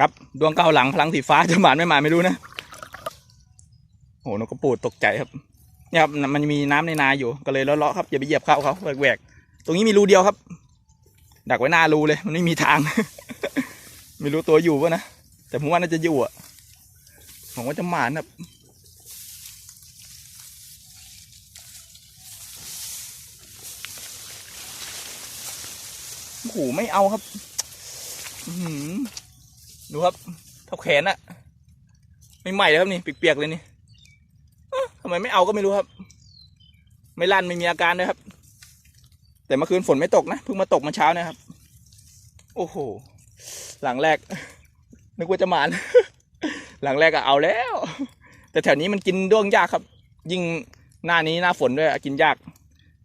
ครับดวงเก้าหลังพลังสีฟ้าจะหมานไม่หมานไม่รู้นะโหนกกระปูดตกใจครับเนี่ยครับมันมีน้ำในนาอยู่ก็เลยเลาะๆครับอย่าไปเหยียบเข้าเขาแหวกๆตรงนี้มีรูเดียวครับ ดักไว้หน้ารูเลย มันไม่มีทาง ไม่รู้ตัวอยู่ปะนะแต่ผมว่าน่าจะอยู่อะผมว่าจะหมานครับโอ้โหไม่เอาครับ อื้อหือ ดูครับเท่าแขนอะไม่ใหม่เลยครับนี่เปียกๆเลยนี่ทำไมไม่เอาก็ไม่รู้ครับ ไม่ลั่นไม่มีอาการเลยครับ แต่เมื่อคืนฝนไม่ตกนะเพิ่งมาตกเมาเช้านะครับ โอ้โห หลังแรก นึกว่าจะหมาน หลังแรกก็เอาแล้ว แต่แถวนี้มันกินด้วงยากครับ ยิ่งหน้านี้หน้าฝนด้วยกินยาก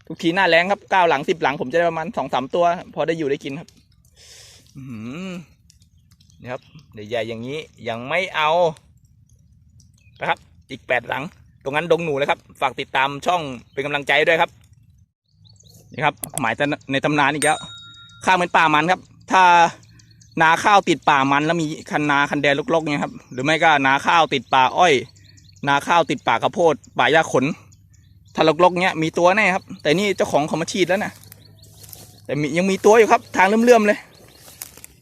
ทุกทีหน้าแรงครับเก้าหลังสิบหลังผมจะได้ประมาณสองสามตัว พอได้อยู่ได้กินครับ อืม นี่ครับใหญ่ๆอย่างนี้ยังไม่เอานะครับ อีกแปดหลัง ตรงนั้นดงหนูเลยครับ ฝากติดตามช่องเป็นกำลังใจด้วยครับนี่ครับ หมายในตำนานอีกแล้วข้างเป็นป่ามันครับ ถ้านาข้าวติดป่ามันแล้วมีคันนาคันแดนลกๆเนี่ยครับ หรือไม่ก็นาข้าวติดป่าอ้อย นาข้าวติดป่าข้าวโพดป่าหญ้าขนถ้าลกๆเนี้ยมีตัวแน่ครับ แต่นี่เจ้าของเขามาฉีดแล้วนะแต่ยังมีตัวอยู่ครับ ทางเลื่อมๆเลย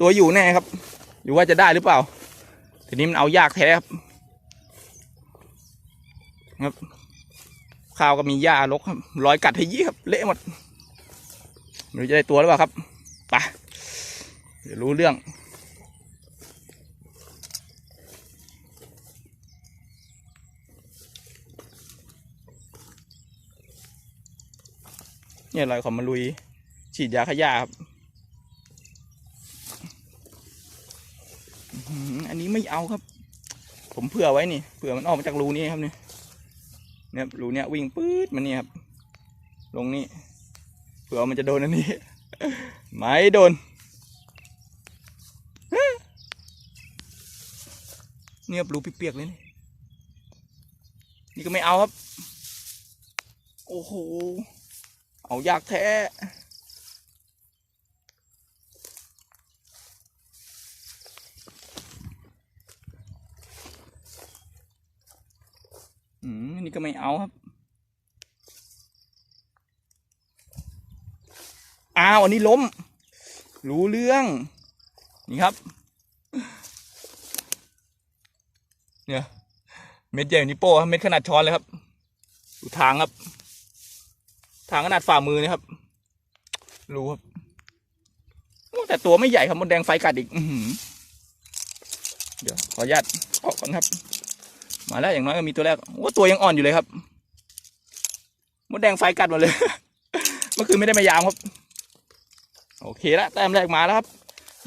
ตัวอยู่แน่ครับ อยู่ว่าจะได้หรือเปล่า ทีนี้มันเอายากแท้ครับครับข้าวก็มีหญ้ารกครับรอยกัดให้ยี่ครับเละหมดไม่รู้จะได้ตัวหรือเปล่าครับไปเดี๋ยวรู้เรื่องเนี่ยรอยของมาลุย ฉีดยาขยะครับ อันนี้ไม่เอาครับ ผมเผื่อไว้นี่เผื่อมันออกมาจากรูนี้ครับเนี่ยเนี่ยรูเนี้ยวิ่งปื๊ดมาเนี่ยครับ ลงนี่เผื่อมันจะโดนอันนี้ ไม่โดนเนี่ยรูเปียกๆเลยนี่นี่ก็ไม่เอาครับ โอ้โห เอายากแท้ อืมอันนี่ก็ไม่เอาครับ อ้าวอันนี้ล้ม รู้เรื่อง นี่ครับ เนี่ย เม็ดใหญ่กว่านิ้วโป้ครับเม็ดขนาดช้อนเลยครับ ดูทางครับ ทางขนาดฝ่ามือนะครับ รู้ครับ แต่ตัวไม่ใหญ่ครับมดแดงไฟกัดอีกอเดี๋ยวขออนุญาตออกก่อนครับ มาแล้วอย่างน้อยก็มีตัวแรกโอ้ตัวยังอ่อนอยู่เลยครับมดแดงไฟกัดหมดเลย เมื่อคืนไม่ได้มายามครับ โอเคละแต้มแรกมาแล้วครับ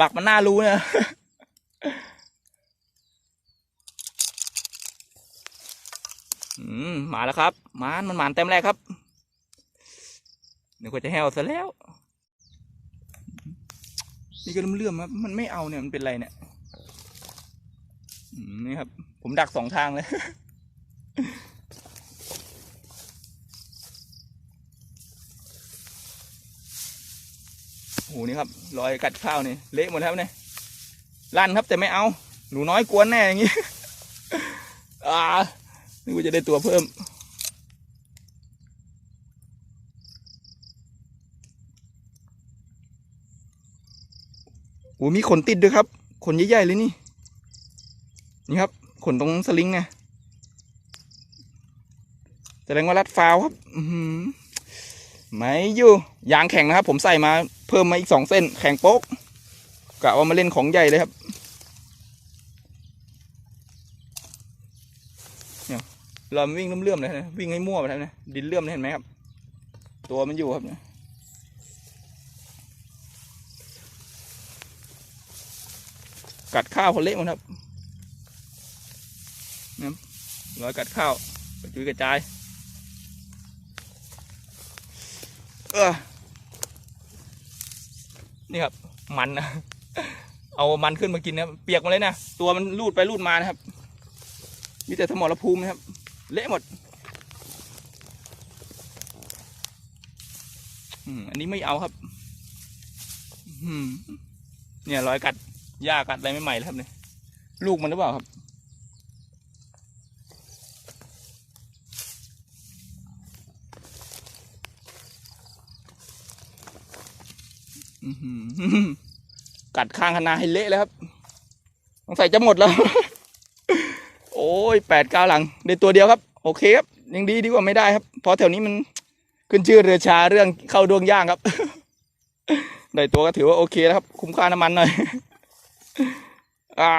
ปักมันน่ารู้นะอืมมาแล้วครับมานมันหมานแต้มแรกครับนึกว่าจะแห้วซะแล้ว นี่ก็เลื่อมๆครับมันไม่เอาเนี่ยมันเป็นไรเนี่ย นี่ครับ ผมดักสองทางเลยโอ้โหนี่ครับ รอยกัดข้าวนี่ เละหมดแล้วเนี่ยลั่นครับแต่ไม่เอา หนูน้อยกวนแน่อย่างงี้ อ่านึกว่าจะได้ตัวเพิ่มโอ้มีขนติดด้วยครับ ขนใหญ่ๆเลยนี่ นี่ครับ ขนตรงสลิงไงแสดงว่ารัดฟาวครับไม่อยู่ ยางแข็งนะครับ ผมใส่มาเพิ่มมาอีกสองเส้น แข็งโป๊กกะว่ามาเล่นของใหญ่เลยครับเนี่ยเราวิ่งเลื่อมๆเลยนะวิ่งให้มั่วไปแล้วนะดินเลื่อมเลยเห็นไหมครับ ตัวมันอยู่ครับเนี่ยกัดข้าวเขาเละหมดครับนี่ รอยกัดข้าวกระจุยกระจายเออนี่ครับ มันนะเอามันขึ้นมากินนะเปียกมาเลยนะตัวมันลูดไปลูดมานะครับ มีแต่สมรภูมินะครับ เละหมดอันนี้ไม่เอาครับอืมเนี่ยรอยกัดหญ้ากัดอะไรใหม่ๆแล้วครับเนี่ยลูกมันหรือเปล่าครับ อื้อหือ กัดข้างคณาให้เละเลยครับสงสัยจะหมดแล้ว โอ้ยแปดเก้าหลังได้ตัวเดียวครับ โอเคครับ ยังดีดีกว่าไม่ได้ครับ เพราะแถวนี้มันขึ้นชื่อเรือชาเรื่องเข้าดวงย่างครับ ได้ตัวก็ถือว่าโอเคแล้วครับ คุ้มค่าน้ำมันหน่อย อ่า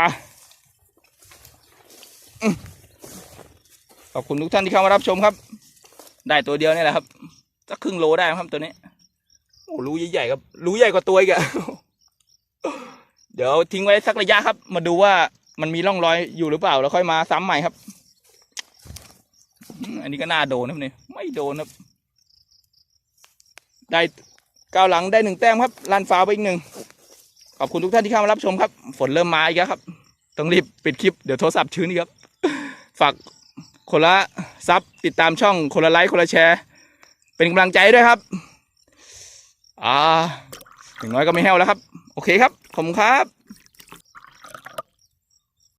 ขอบคุณทุกท่านที่เข้ามารับชมครับ ได้ตัวเดียวนี่แหละครับสักครึ่งโลได้ครับตัวนี้ โอ้รูใหญ่ๆครับรูใหญ่กว่าตัวอีกอะเดี๋ยวทิ้งไว้สักระยะครับ มาดูว่ามันมีร่องรอยอยู่หรือเปล่าแล้วค่อยมาซ้ำใหม่ครับ อันนี้ก็น่าโดนครับเนี่ยไม่โดนครับ ได้ก้าวหลังได้หนึ่งแต้มครับลันฟ้าไปอีกหนึ่งขอบคุณทุกท่านที่เข้ามารับชมครับ ฝนเริ่มมาอีกแล้วครับ ต้องรีบปิดคลิปเดี๋ยวโทรศัพท์ชื้นอีกครับ ฝากคนละซับติดตามช่องคนละไลค์คนละแชร์ เป็นกำลังใจด้วยครับ อ่าอย่างน้อยก็ไม่แห้วแล้วครับ โอเคครับ ขอบคุณครับ